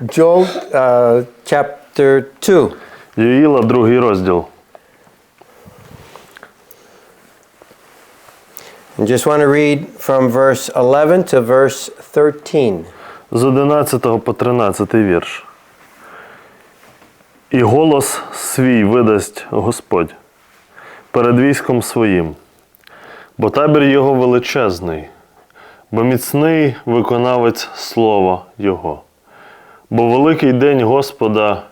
Joel uh, chapter 2. Юїла, другий розділ. I just want to read from verse 11 to verse 13. З 11 по 13 вірш. І голос свій видасть Господь перед військом своїм, бо табір його величезний, бо міцний виконавець слова Його, бо великий день Господа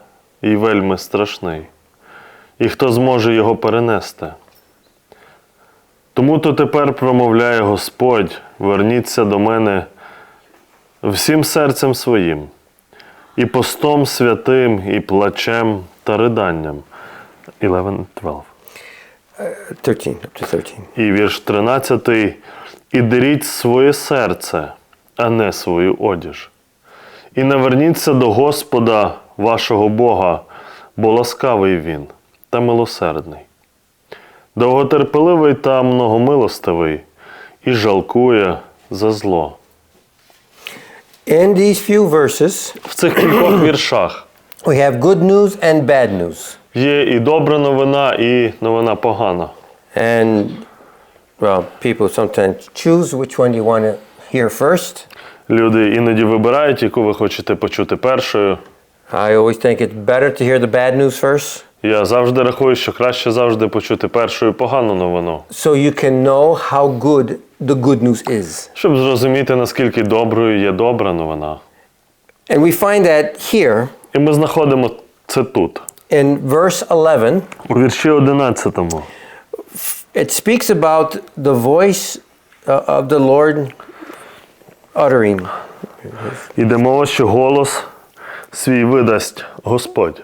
і вельми страшний, і хто зможе його перенести. Тому то тепер промовляє Господь, верніться до мене всім серцем своїм, і постом святим, і плачем та риданням. 11, 12. 13, 13. І вірш 13. І деріть своє серце, а не свою одіж. І наверніться до Господа вашого Бога, бо ласкавий Він та милосердний, довготерпеливий та многомилостивий, і жалкує за зло. In these few verses, В цих кількох віршах we have good news and bad news. є і добра новина, і новина погана. And, well, people sometimes choose which one you want to hear first. Люди іноді вибирають, яку ви хочете почути першою. I always think it's better to hear the bad news first Я завжди рахую, що краще завжди почути першою погану новину, so you can know how good the good news is. щоб зрозуміти, наскільки доброю є добра новина. And we find that here І ми знаходимо це тут, in verse 11. у вірші 11. It speaks about the voice uh, of the Lord uttering. Іде мова, що голос свій видасть Господь.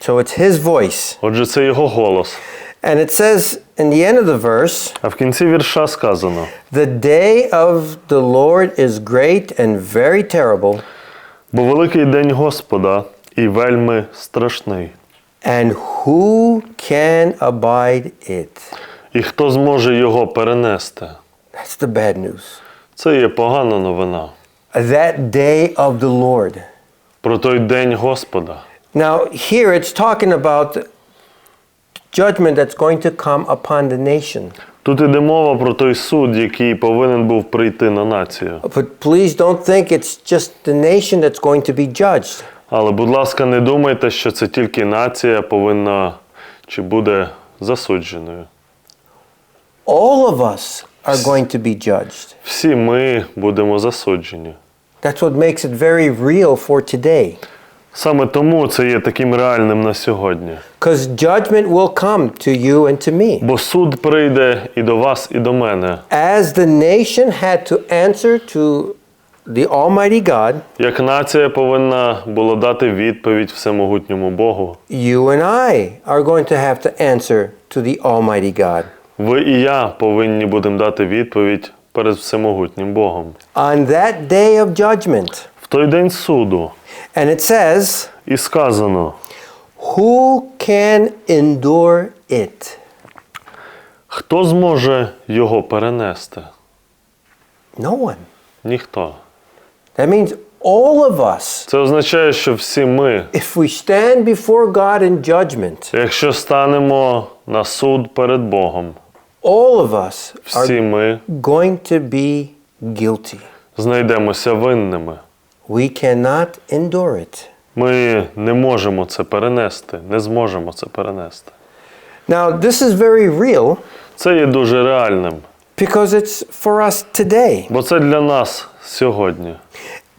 So it's his voice. Отже, це його голос. And it says in the end of the verse, А в кінці вірша сказано: The day of the Lord is great and very terrible, бо великий день Господа і вельми страшний. and who can abide it? І хто зможе його перенести? That's the bad news. Це є погана новина. That day of the Lord. Про той день Господа. Now, here it's talking about judgment that's going to come upon the nation. Тут іде мова про той суд, який повинен був прийти на націю. But please don't think it's just the nation that's going to be judged. Але, будь ласка, не думайте, що це тільки нація повинна чи буде засудженою. All of us are going to be judged. Всі ми будемо засуджені. That's what makes it very real for today. Саме тому це є таким реальним на сьогодні. Because judgment will come to you and to me. Бо суд прийде і до вас, і до мене. As the nation had to answer to the Almighty God, Як нація повинна була дати відповідь всемогутньому Богу. you and I are going to have to answer to the Almighty God. Ви і я повинні будемо дати відповідь перед всемогутнім Богом. On that day of judgment, В той день суду and it says, і сказано: Who can endure it? хто зможе його перенести? No one. Ніхто. That means all of us, Це означає, що всі ми, if we stand before God in judgment, якщо станемо на суд перед Богом, all of us всі are ми going to be guilty. знайдемося винними. We cannot endure it. Ми не можемо це перенести, не зможемо це перенести. Now, this is very real Це є дуже реальним, because it's for us today. бо це для нас сьогодні.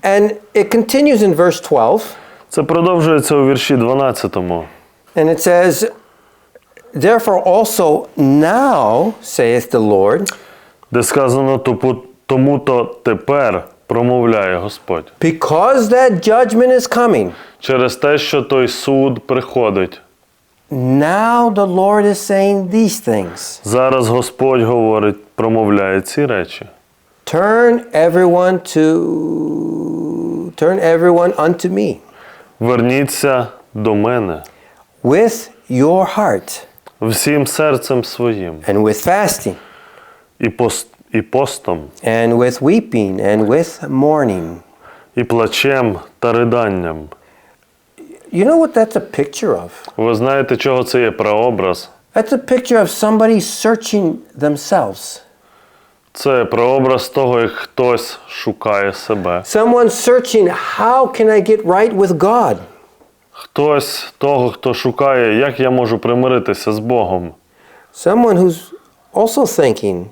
And it continues in verse 12, Це продовжується у вірші 12. and it says, Therefore also now, saith the Lord, де сказано «Топу- тому-то тепер промовляє Господь. because that judgment is coming, Через те, що той суд приходить. now the Lord is saying these things. Зараз Господь говорить, промовляє ці речі. Turn everyone to turn everyone unto me Верніться до мене with your heart всім серцем своїм and with fasting і, пост, і постом, and with weeping and with mourning. і плачем та риданням. You know what that's a picture of? Ви знаєте, чого це є прообраз? That's a picture of somebody searching themselves. Це прообраз того, як хтось шукає себе. Someone searching, how can I get right with God? Хтось того, хто шукає, як я можу примиритися з Богом. Someone who's also thinking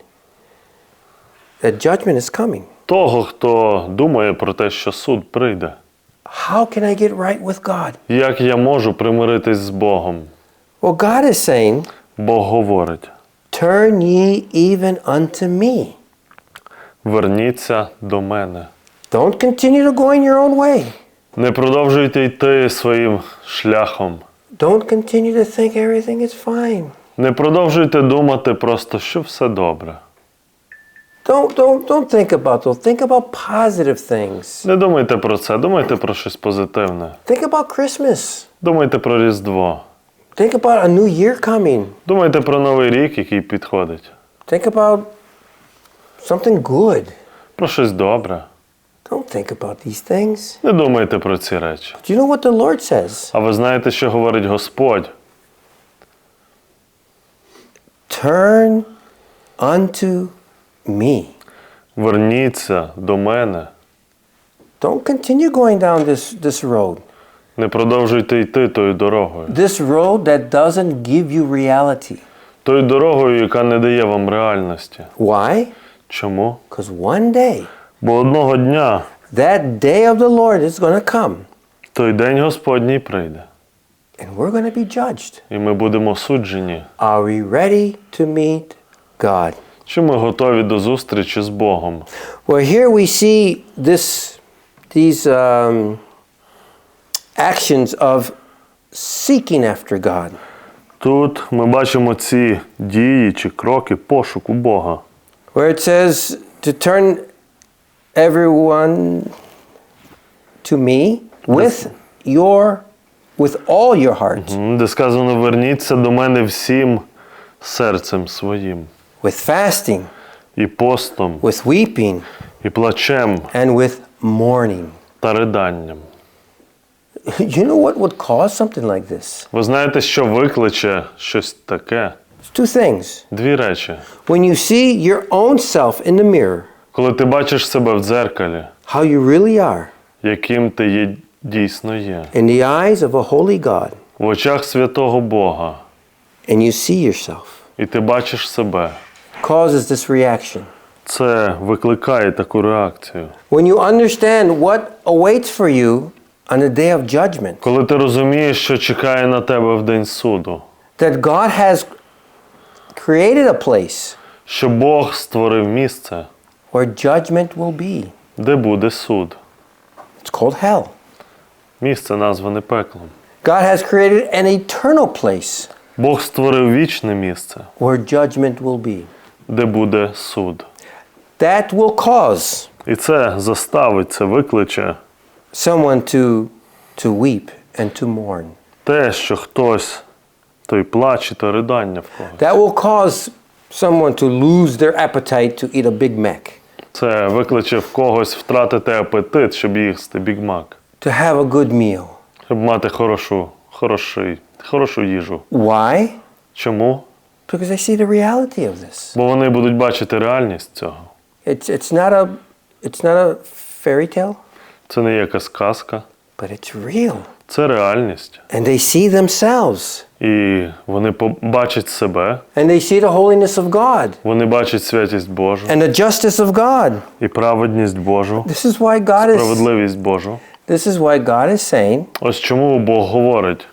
that judgment is coming. Того, хто думає про те, що суд прийде. How can I get right with God? Як я можу примиритись з Богом? Well, God is saying, Бог говорить: Turn ye even unto me. верніться до мене. Don't continue to go in your own way. Не продовжуйте йти своїм шляхом. Don't continue to think everything is fine. Не продовжуйте думати просто, що все добре. Don't, don't, don't think about those. Think about positive things. Не думайте про це, думайте про щось позитивне. Think about Christmas. Думайте про Різдво. Think about a new year coming. Думайте про Новий рік, який підходить. Think about something good. Про щось добре. Don't think about these things. Не думайте про ці речі. Do you know what the Lord says? А ви знаєте, що говорить Господь? Turn unto me. Верніться до мене. Don't continue going down this, this road. Не продовжуйте йти тою дорогою. This road that doesn't give you reality. Тою дорогою, яка не дає вам реальності. Why? Чому? Because one day, Бо одного дня that day of the Lord is going to come, той день Господній прийде, and we're going to be judged. і ми будемо суджені. Are we ready to meet God? Чи ми готові до зустрічі з Богом? Well, here we see this, these um, actions of seeking after God. Тут ми бачимо ці дії чи кроки пошуку Бога. where it says to turn everyone to me with your with all your heart М, Де сказано: верніться до мене всім серцем своїм, with fasting і постом, with weeping і плачем, and with mourning та riданням. you know what would cause something like this Ви знаєте, що викличе щось таке? It's two things Дві речі. when you see your own self in the mirror Коли ти бачиш себе в дзеркалі, how you really are яким ти є, дійсно є, in the eyes of a holy God в очах святого Бога, and you see yourself і ти бачиш себе, causes this reaction це викликає таку реакцію. when you understand what awaits for you on the day of judgment Коли ти розумієш, що чекає на тебе в день суду, that God has created a place що Бог створив місце, where judgment will be. де буде суд. It's called hell. Місце назване пеклом. God has created an eternal place Бог створив вічне місце, where judgment will be. де буде суд. That will cause І це заставить, це викличе someone to, to weep and to mourn. те, що хтось той плач і то ридання в когось. That will cause someone to lose their appetite to eat a Big Mac, Це викличе в когось втратити апетит, щоб їсти бігмак, to have a good meal. щоб мати хорошу, хороший, хорошу їжу. Why? Чому? Because they see the reality of this. Бо вони будуть бачити реальність цього. It's, it's, not a, it's not a fairy tale, Це не якась казка, but it's real. це реальність. And they see themselves. І вони побачать себе, And they see the holiness of God вони бачать святість Божу and the justice of God. і праведність Божу, This is why God is справедливість Божу. this is why God is saying, Ось чому Бог говорить: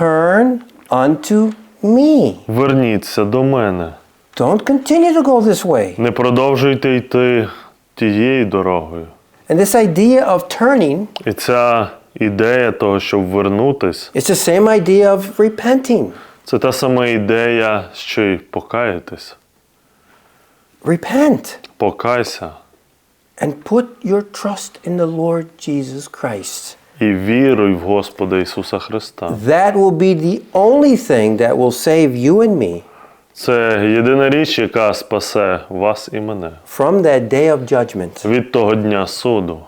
turn unto me. верніться до мене, Don't continue to go this way. не продовжуйте йти тією дорогою. And this idea of turning І ця ідея того, щоб вернутись, is the same idea of repenting. це та сама ідея, що й покаятись. Repent Покайся and put your trust in the Lord Jesus Christ. і віруй в Господа Ісуса Христа. That will be the only thing that will save you and me Це єдина річ, яка спасе вас і мене from that day of judgment. від того дня суду.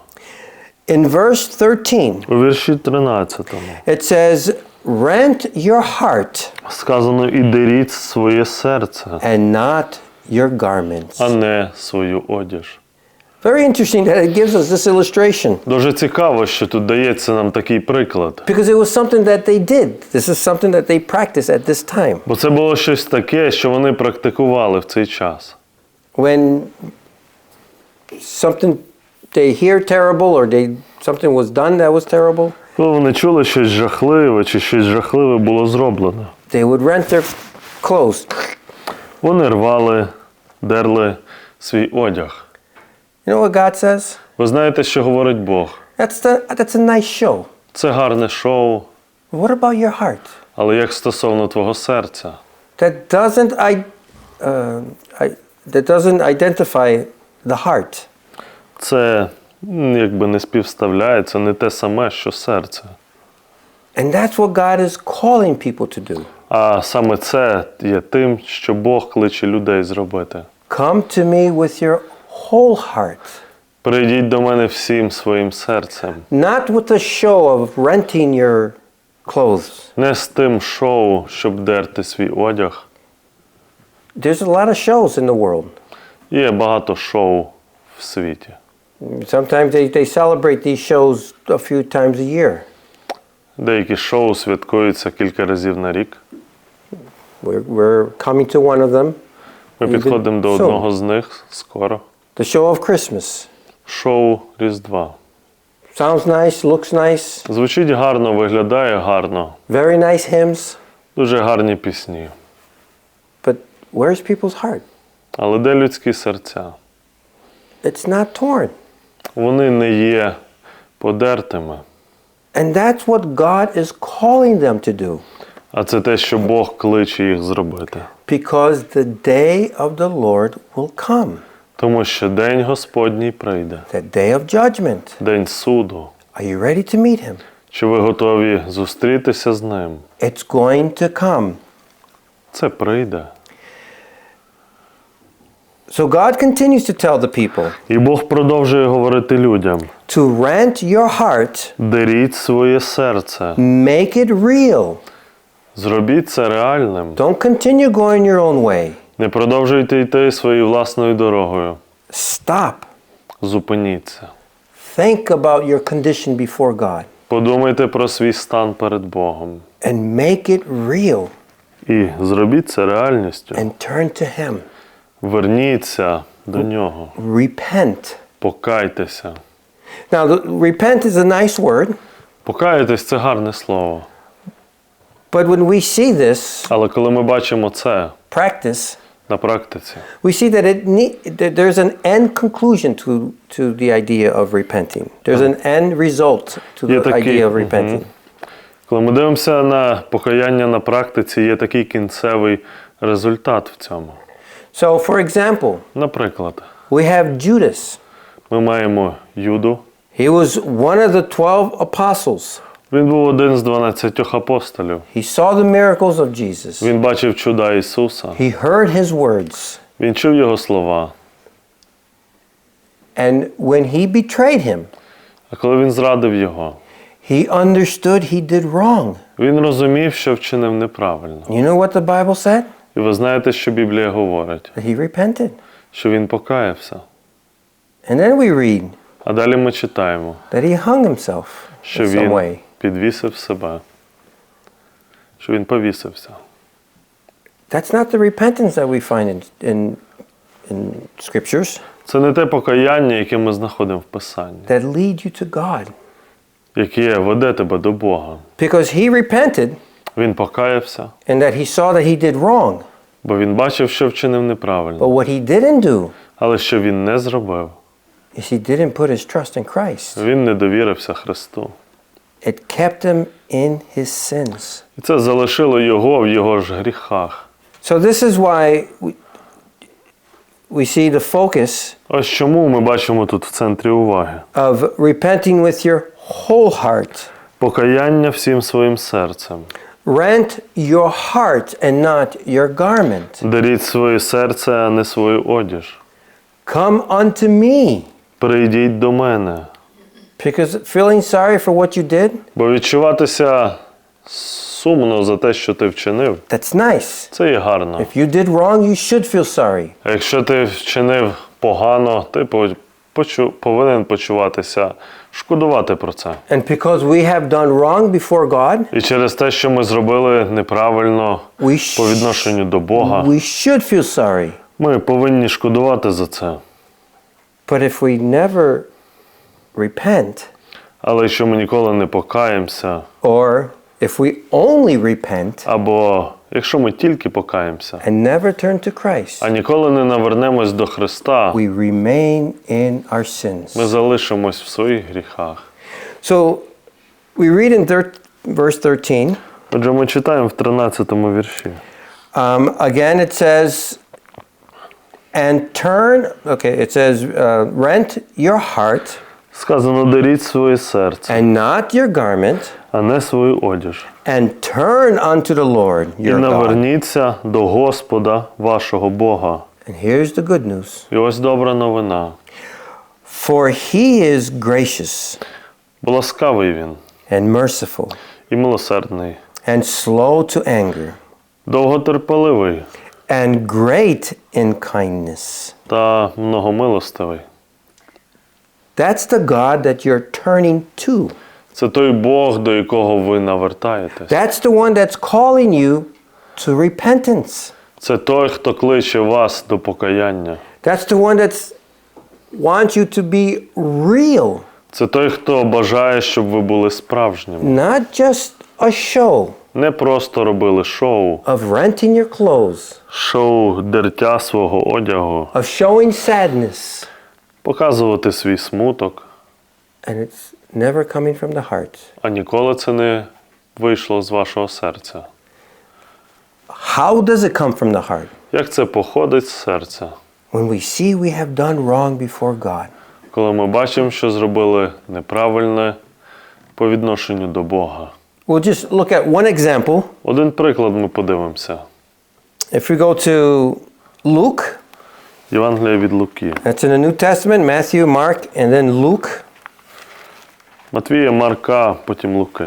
In verse 13, У вірші 13 it says, Rent your heart сказано і деріть своє серце, and not your garments. а не свою одіж. Very interesting that it gives us this illustration Дуже цікаво, що тут дається нам такий приклад. because it was something that they did. This is something that they practiced at this time. Бо це було щось таке, що вони практикували в цей час. When something they hear terrible or they something was done that was terrible, Коли вони чули щось жахливе чи щось жахливе було зроблено, they would rent their clothes. вони рвали, дерли свій одяг. You know what God says? Ви знаєте, що говорить Бог? That's the that's a nice show. Це гарне шоу, What about your heart? але як стосовно твого серця, That doesn't I, uh, I that doesn't identify the heart. Це якби не співставляє, це не те саме, що серце. And that's what God is calling people to do. А саме це є тим, що Бог кличе людей зробити. Come to me with your whole heart, Прийдіть до мене всім своїм серцем, not with the show of renting your clothes. не з тим шоу, щоб дерти свій одяг. There's a lot of shows in the world. Є багато шоу в світі. Sometimes they, they celebrate these shows a few times a year. Деякі шоу святкуються кілька разів на рік. We're, we're coming to one of them. Ми Even підходимо до so. одного з них скоро. The show of Christmas. Шоу Різдва. Sounds nice, looks nice, Звучить гарно, виглядає гарно. very nice hymns, Дуже гарні пісні. but where's people's heart? Але де людські серця? It's not torn. Вони не є подертими. And that's what God is calling them to do. А це те, що Бог кличе їх зробити. Because the day of the Lord will come, Тому що день Господній прийде, the day of judgment. день суду. Are you ready to meet him? Чи ви готові зустрітися з ним? It's going to come. Це прийде. So God continues to tell the people І Бог продовжує говорити людям: to rent your heart, деріть своє серце, make it real. зробіть це реальним. Don't continue going your own way. Не продовжуйте йти своєю власною дорогою. Stop. Зупиніться. Think about your condition before God Подумайте про свій стан перед Богом. and make it real І зробіть це реальністю. and turn to Him. Верніться до нього. Repent. Покайтеся. Now, the, repent is a nice word, Покаятись це гарне слово. but when we see this Але коли ми бачимо це practice, на практиці, we see that it need, that there's an end conclusion to, to the idea of repenting. There's an end result to the такий, idea of repenting. коли ми дивимося на покаяння на практиці, є такий кінцевий результат в цьому. So, for example, Наприклад, we have Judas. ми маємо Юду. He was one of the 12 apostles. Він був один з 12 апостолів. He saw the miracles of Jesus. Він бачив чуда Ісуса. He heard his words. Він чув його слова. And when he betrayed him, А коли він зрадив його, he understood he did wrong. він розумів, що вчинив неправильно. You know what the Bible said? І ви знаєте, що Біблія говорить, That he repented. що він покаявся. And then we read А далі ми читаємо, that he hung himself що in some він way. підвісив себе, що він повісився. That's not the repentance that we find in, in, in scriptures Це не те покаяння, яке ми знаходимо в Писанні, that lead you to God. яке веде тебе до Бога. Because he repented Він покаявся, and that he saw that he did wrong. бо він бачив, що вчинив неправильно. But what he didn't do Але що він не зробив, is he didn't put his trust in Christ. він не довірився Христу. It kept him in his sins. І це залишило його в його ж гріхах. So this is why we, we see the focus Ось чому ми бачимо тут в центрі уваги. of repenting with your whole heart. Покаяння всім своїм серцем. Rent your heart and not your garment. Даріть своє серце, а не свою одіж. Come unto me. Прийдіть до мене. Because feeling sorry for what you did, Бо відчуватися сумно за те, що ти вчинив, that's nice. це є гарно. If you did wrong, you should feel sorry. Якщо ти вчинив погано, ти повинен почуватися, шкодувати про це. And because we have done wrong before God, І через те, що ми зробили неправильно we, sh- по відношенню до Бога, we should feel sorry. ми повинні шкодувати за це. But if we never repent, Але якщо ми ніколи не покаємося, or if we only repent або якщо ми тільки покаємося, and never turn to Christ, а ніколи не навернемось до Христа, we remain in our ми sins. залишимось в своїх гріхах. So we read in thir- verse 13. Отже, ми читаємо в 13 вірші. Um, again, it says, and turn, okay, it says, uh, rent your heart Сказано, деріть своє серце, and not your garment, а не свою одіж. and turn unto the Lord І your God. наверніться до Господа вашого Бога. And here's the good news І ось добра новина. for he is gracious Бо ласкавий він and merciful і милосердний, and slow to anger довготерпеливий and great in kindness. та многомилостивий. That's the God that you're turning to. Це той Бог, до якого ви навертаєтесь. That's the one that's calling you to repentance. Це той, хто кличе вас до покаяння. That's the one that wants you to be real, Це той, хто бажає, щоб ви були справжніми. not just a show Не просто робили шоу, of renting your clothes, шоу дертя свого одягу, of showing sadness, Показувати свій смуток, and it's never coming from the heart. а ніколи це не вийшло з вашого серця. How does it come from the heart? Як це походить з серця? When we see we have done wrong before God. Коли ми бачимо, що зробили неправильне по відношенню до Бога. We'll just look at one example. Один приклад ми подивимося. If we go to Luke, Євангелія від Луки. that's in the New Testament, Matthew, Mark, and then Luke. Матвія, Марка, потім Луки.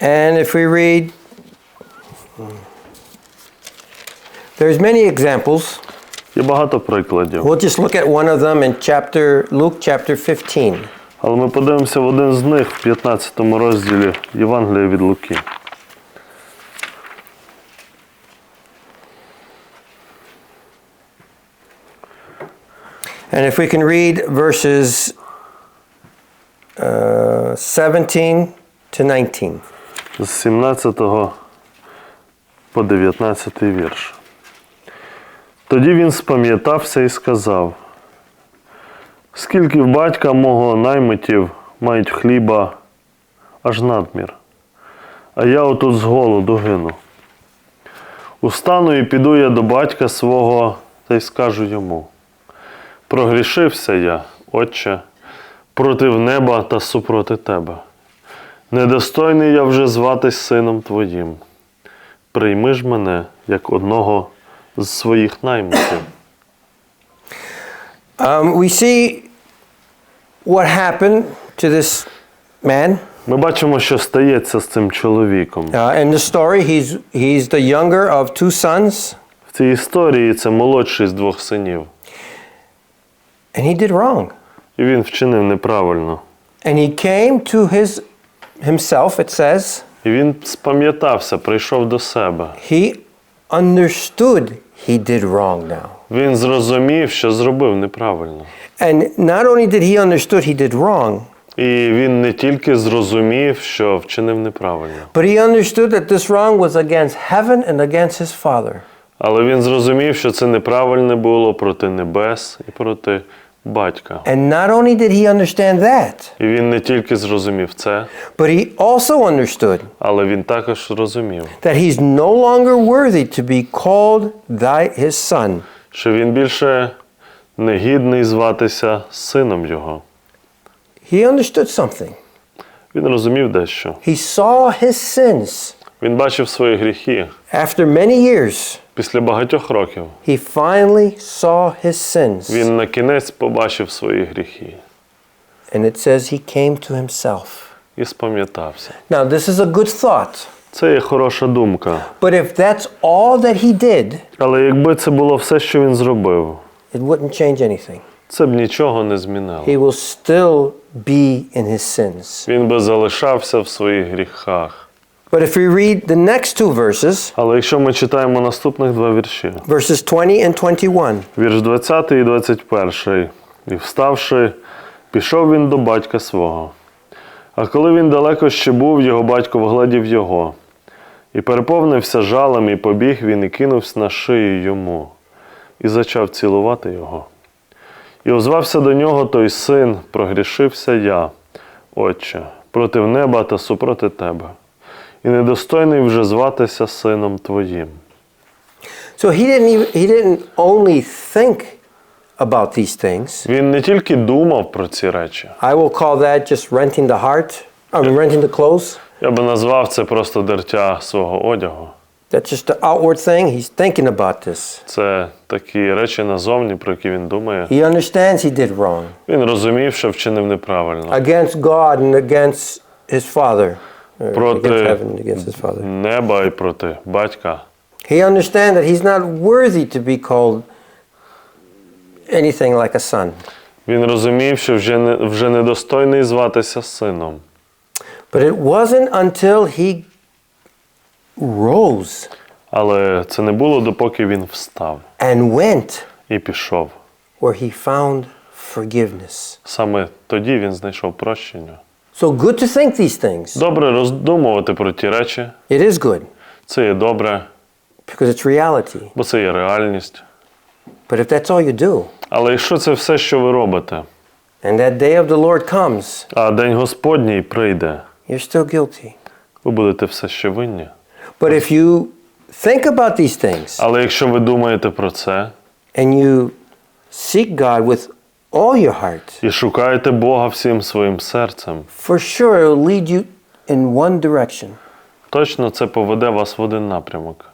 And if we read, there's many examples. Є багато прикладів. We'll just look at one of them in chapter Luke chapter 15. Але ми подивимося в один з них в 15 розділі Євангелія від Луки. And if we can read verses uh, 17 to 19. З 17 по 19 вірш. Тоді він спам'ятався і сказав: Скільки в батька мого наймитів мають хліба аж надмір, а я отут з голоду гину. Устану і піду я до батька свого та й скажу йому: Прогрішився я, Отче, против неба та супроти тебе. Недостойний я вже зватись сином твоїм. Прийми ж мене як одного з своїх наймитів. Um, we see what happened to this man. Ми бачимо, що стається з цим чоловіком. Uh, in the story, he's, he's the younger of two sons, В цій історії це молодший з двох синів. and he did wrong. І він вчинив неправильно. And he came to his himself, it says. І він спам'ятався, прийшов до себе. He understood he did wrong now. Він зрозумів, що зробив неправильно. And not only did he understood he did wrong, І він не тільки зрозумів, що вчинив неправильно, but he understood that this wrong was against heaven and against his father. Але він зрозумів, що це неправильне було проти небес і проти батька. And not only did he understand that, І він не тільки зрозумів це, but he also understood але він також зрозумів, that he's no longer worthy to be called thy, his son. що він більше не гідний зватися сином його. He understood something. Він розумів дещо. He saw his sins Він бачив свої гріхи. After many years, Після багатьох років he finally saw his sins. він на кінець побачив свої гріхи And it says he came to himself. і спам'ятався. Now, this is a good thought. Це є хороша думка. But if that's all that he did, Але якби це було все, що він зробив, it wouldn't change anything. це б нічого не змінило. He will still be in his sins. Він би залишався в своїх гріхах. But if we read the next two verses, Але якщо ми читаємо наступних два вірші, verses 20 and 21, вірш 20 і 21. І вставши, пішов він до батька свого. А коли він далеко ще був, його батько вгледів його, і переповнився жалем, і побіг він і кинувся на шию йому, і зачав цілувати його. І озвався до нього той син, прогрішився я, Отче, проти неба та супроти тебе, і недостойний вже зватися сином твоїм. So he didn't even, he didn't only think about these things. Він не тільки думав про ці речі, I will call that just renting the heart, mean renting the clothes. я би назвав це просто дертя свого одягу. That's just the outward thing. He's thinking about this. Це такі речі назовні, про які він думає. He understands he did wrong Він розумів, що вчинив неправильно. against God and against his father. Проти- heaven, against his father. Неба і проти батька. He understands that he's not worthy to be called anything like a son. Він розумів, що вже, не, вже недостойний зватися сином. But it wasn't until he rose Але це не було допоки він встав and went і пішов. where he found forgiveness. Саме тоді він знайшов прощення. So good to think these things. Добре роздумувати про ті речі. It is good Це є добре, because it's reality. бо це є реальність. But if that's all you do, Але якщо це все, що ви робите, and that day of the Lord comes, а день Господній прийде, you're still guilty. ви будете все ще винні. But if you think about these things Але якщо ви думаєте про це and you seek God with all your heart, і шукаєте Бога всім своїм серцем, for sure it will lead you in one direction. точно це поведе вас в один напрямок.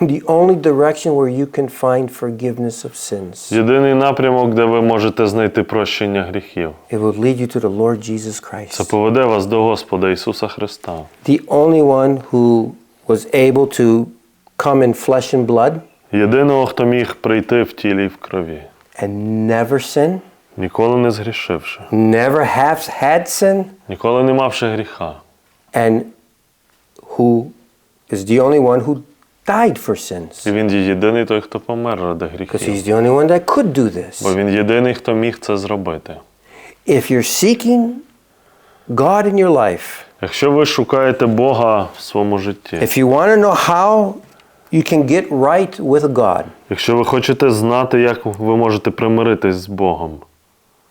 The only direction where you can find forgiveness of sins. Єдиний напрямок, де ви можете знайти прощення гріхів. It will lead you to the Lord Jesus Це Christ, поведе вас до Господа Ісуса Христа. the only one who was able to come in flesh and blood Єдиного, хто міг прийти в тілі і в крові, and never sin, ніколи не згрішивши, never have had sin, ніколи не мавши гріха, and who is the only one who died for sins. і він є єдиний той, хто помер ради Because he's the only one that could do Бо він єдиний, хто міг це зробити. If you're seeking God in your life, Якщо ви шукаєте Бога в своєму житті, if you want to know how you can get right with God, якщо ви хочете знати, як ви можете примиритись з Богом,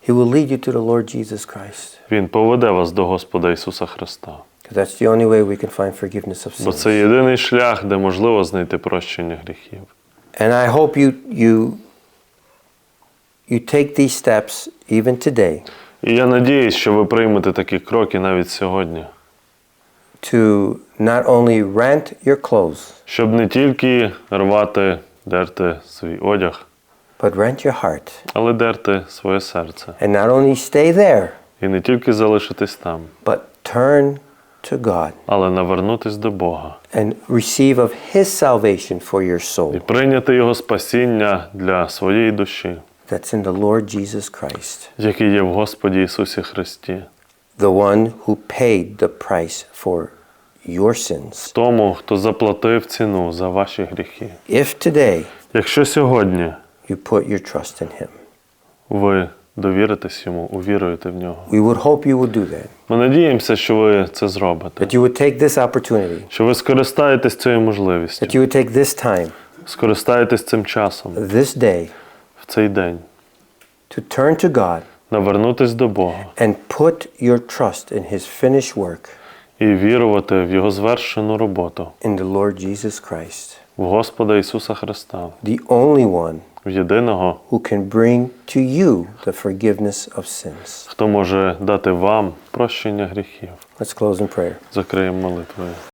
He will lead you to the Lord Jesus Christ. Він поведе вас до Господа Ісуса Христа. That's the only way we can find forgiveness of Бо це єдиний шлях, де можливо знайти прощення гріхів. And I hope you you you take these steps even today І я надіюсь, що ви приймете такі кроки навіть сьогодні, to not only rent your clothes, щоб не тільки рвати, дерти свій одяг, but rent your heart. але дерти своє серце. And not only stay there, І не тільки залишитись там, but turn to God але навернутись до Бога and receive of His salvation for your і soul прийняти Його спасіння для своєї душі, that's in the Lord Jesus Christ, який є в Господі Ісусі Христі, the one who paid the price for your sins. тому, хто заплатив ціну за ваші гріхи. If today Якщо сьогодні you put your trust in Him, ви довіритесь йому, увіруєте в нього. we would hope you would do that, Ми надіємося, що ви це зробите, that you would take this opportunity, що ви скористаєтесь цією можливістю, that you would take this time, скористаєтесь цим часом this day, в цей день, to turn to God навернутись до Бога and put your trust in His finished work і вірувати в Його звершену роботу, in the Lord Jesus Christ, в Господа Ісуса Христа, the only one в єдиного, who can bring to you the forgiveness of sins. хто може дати вам прощення гріхів. Let's close in prayer. Закриємо молитвою.